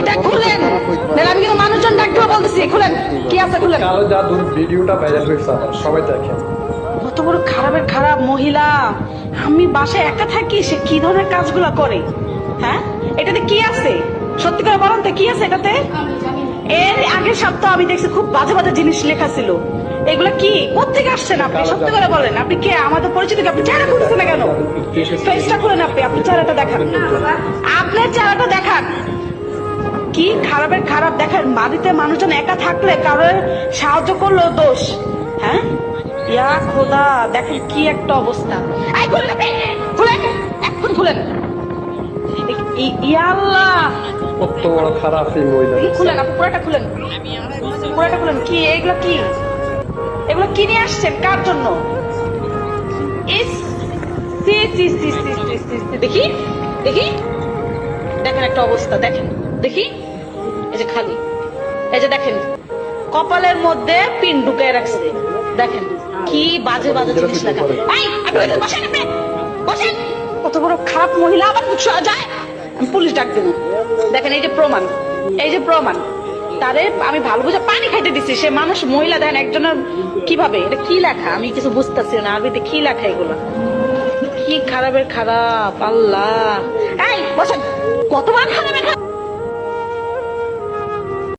এটা খুলেন! আমি কিন্তু মানুষজন ডাকতে বলতেছি খুলেন! কি আছে খুলেন! কালো জাদুর ভিডিওটা ভাইরাল হয়েছে সবাই দেখেন। কত বড় খারাপের খারাপ মহিলা! আমি বাসায় একা থাকি সে কি ধরনের কাজগুলো করে? হ্যাঁ? এটাতে কি আছে? সত্যি করে বলেন তো কি আছে এটাতে? এর আগের সপ্তাহ আমি দেখছি খুব বাজে বাজে জিনিস লেখা ছিল। এগুলো কি? কোথেকে আসছেন আপনি? সত্যি করে বলেন আপনি কে? আমাদের পরিচিত কি? আপনি চেহারা খুলছেন না কেন? ফেসটা খুলেন আপনি আপনি চেহারাটা দেখান। আপনার চেহারাটা দেখান। কি খারাপের খারাপ? দেখেন বাড়িতে মানুষজন একা থাকলে কারোর সাহায্য করল দোষ। হ্যাঁ? ইয়া খোদা দেখেন কি একটা অবস্থা। খুলেন এখন খুলেন ই- কত বড় খারাপ এই মহিলা। খুলেন আপনি পুরোটা খুলেন। পুরোটা খুলেন। কি এগুলো কি? এগুলো কি নিয়ে আসছেন? কার জন্য? ইস সি সি সি সি সি সি সি। দেখি দেখি। দেখেন একটা অবস্থা দেখেন দেখি। যে খালি। এই যে দেখেন কপালের মধ্যে পিন ঢুকায় রাখছে। দেখেন কি বাজে বাজে জিনিস বসেন কত বড় খারাপ মহিলা আবার যায় আমি পুলিশ ডাক দেবো। দেখেন এই যে প্রমাণ এই যে প্রমাণ। তারে আমি ভালো বুঝে পানি খাইতে দিছি। সে মানুষ মহিলা দেখেন একজনের কীভাবে? এটা কি লেখা? আমি কিছু বুঝতেছি না আরবিতে কি লেখা এগুলো? কি খারাপের খারাপ আল্লাহ। এই বসেন। কতবার খারাপের খারাপ